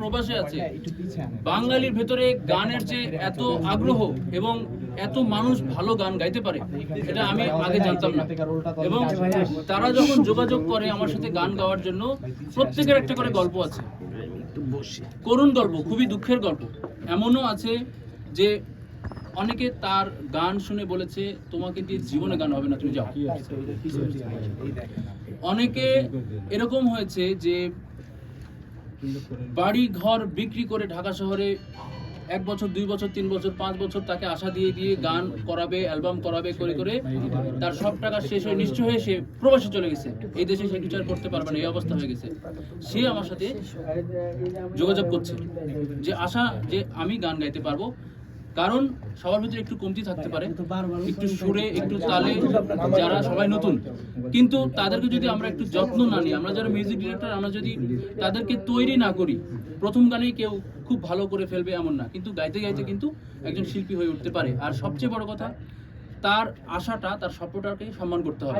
প্রবাসে আছে। বাঙালির ভেতরে গানের যে এত আগ্রহ এবং এত মানুষ ভালো গান গাইতে পারে এটা আমি আগে জানতাম না। এবং তারা যখন যোগাযোগ করে আমার সাথে গান গাওয়ার জন্য প্রত্যেকের একটা করে গল্প আছে। করুণ গল্প খুবই দুঃখের গল্প। এমনও আছে যে অনেকে তার গান শুনে বলেছে তোমাকে দিয়ে জীবনে গান হবে না তুমি যাও। অনেকে এরকম হয়েছে যে বাড়ি ঘর বিক্রি করে ঢাকা শহরে এক বছর, দুই বছর, তিন বছর, পাঁচ বছর তাকে আশা দিয়ে দিয়ে গান করাবে, অ্যালবাম করাবে, করে করে তার সব টাকা শেষ হয়ে, নিশ্চয় হয়ে সে প্রবাসে চলে গেছে। এই দেশে সে বিচার করতে পারবে না, এই অবস্থা হয়ে গেছে। সে আমার সাথে যোগাযোগ করছে যে আশা যে আমি গান গাইতে পারব কারণ সবার ভিতরে একটু কমতি থাকতে পারে একটু সুরে একটু তালে যারা সবাই নতুন। কিন্তু তাদেরকে যদি আমরা একটু যত্ন না নিই আমরা যারা মিউজিক ডিরেক্টর আমরা যদি তাদেরকে তৈরি না করি প্রথম গানেই কেউ খুব ভালো করে ফেলবে এমন না। কিন্তু গাইতে গাইতে কিন্তু একজন শিল্পী হয়ে উঠতে পারে। আর সবচেয়ে বড় কথা তার আশাটা তার স্বপ্নটাকে সম্মান করতে হবে।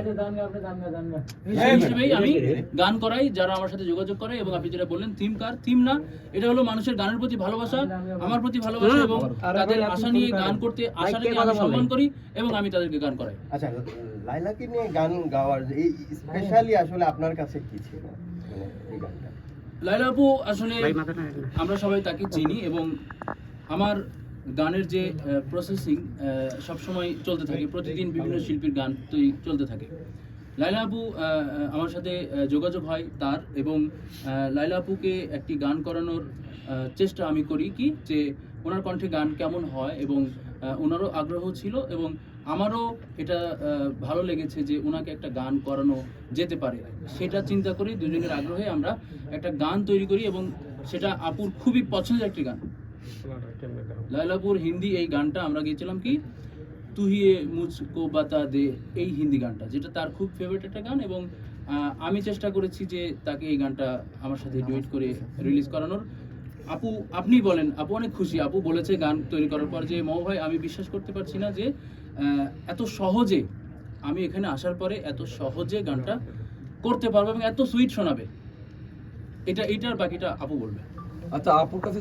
সেই হিসেবেই আমি গান করাই যারা আমার সাথে যোগাযোগ করে এবং আপনি যেটা বললেন থিম কার থিম না এটা হলো মানুষের গানের প্রতি ভালোবাসা আমার প্রতি ভালোবাসা এবং তাদের আশা নিয়ে গান করতে আশা নিয়ে আমি সম্মান করি এবং আমি তাদেরকে গান করাই। আচ্ছা লাইলাকে নিয়ে গান গাওয়ার এই স্পেশালি আসলে আপনার কাছে কি ছিল? মানে এই গানটা। লাইলা আপু আসলে আমরা সবাই তাকে চিনি এবং আমার গানের যে প্রসেসিং সবসময় চলতে থাকে, প্রতিদিন বিভিন্ন শিল্পীর গান তৈরি চলতে থাকে। লাইলা আপু আমার সাথে যোগাযোগ হয় তার এবং লাইলা আপুকে একটি গান করানোর চেষ্টা আমি করি কি, যে ওনার কণ্ঠে গান কেমন হয় এবং ওনারও আগ্রহ ছিল এবং আমারও এটা ভালো লেগেছে যে ওনাকে একটা গান করানো যেতে পারে। সেটা চিন্তা করি দুজনের আগ্রহে আমরা একটা গান তৈরি করি এবং সেটা আপুর খুবই পছন্দের একটি গান। লাইলাপুর হিন্দি এই গানটা আমরা গিয়েছিলাম কি? তুহিয়ে মুঝকো বাতা দে এই হিন্দি গানটা, যেটা তার খুব ফেভারিট একটা গান এবং আমি চেষ্টা করেছি যে তাকে এই গানটা আমার সাথে ডুয়েট করে রিলিজ করানোর। আপু, আপনি বলেন, আপু অনেক খুশি। আপু বলেছে গান তৈরি করার পর যে, মৌ ভাই, আমি বিশ্বাস করতে পারছি না যে এত সহজে, আমি এখানে আসার পরে এত সহজে গানটা করতে পারব এবং এত সুইট শোনাবে। এটা, এটার বাকিটা আপু বলবে। আচ্ছা আপুর কাছে